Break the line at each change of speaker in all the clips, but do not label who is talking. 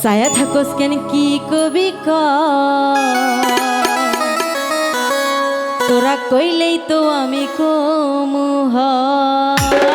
ছায়া থাকস কেন কি কবি ক? তোরা কইলেই তো আমি কমু হয়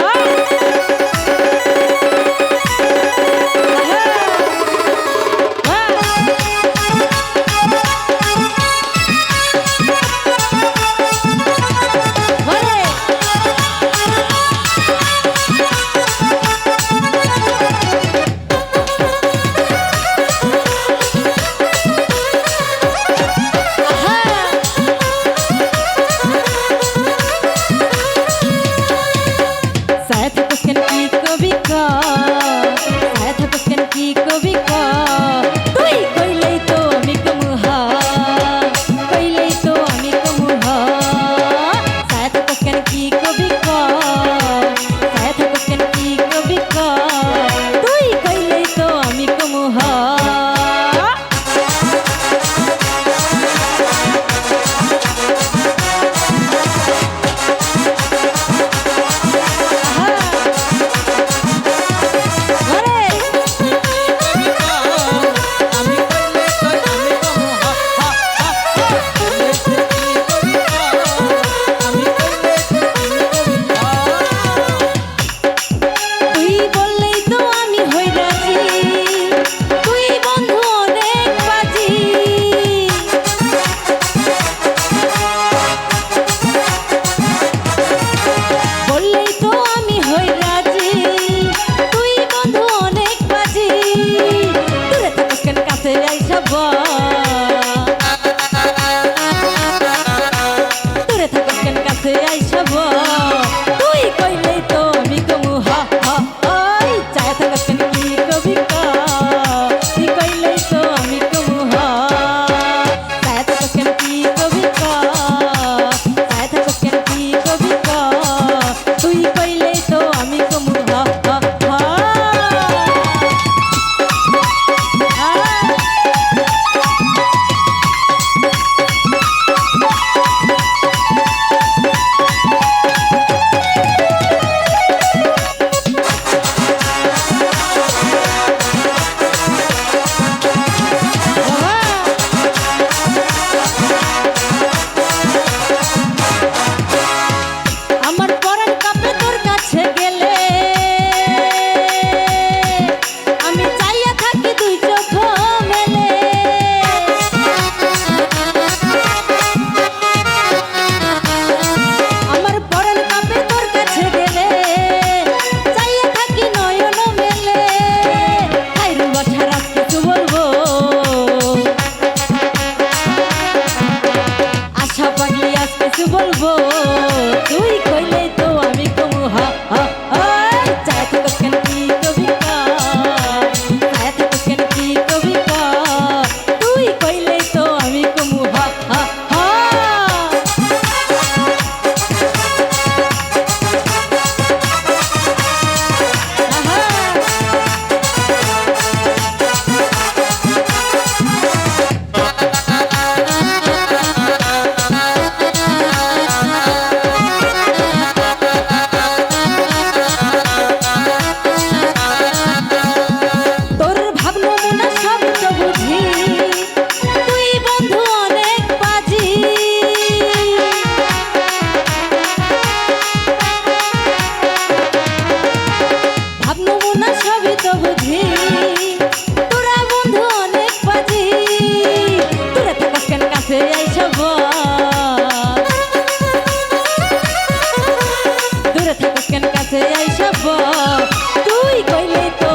vou কাছে আইসব তুই কইলে তো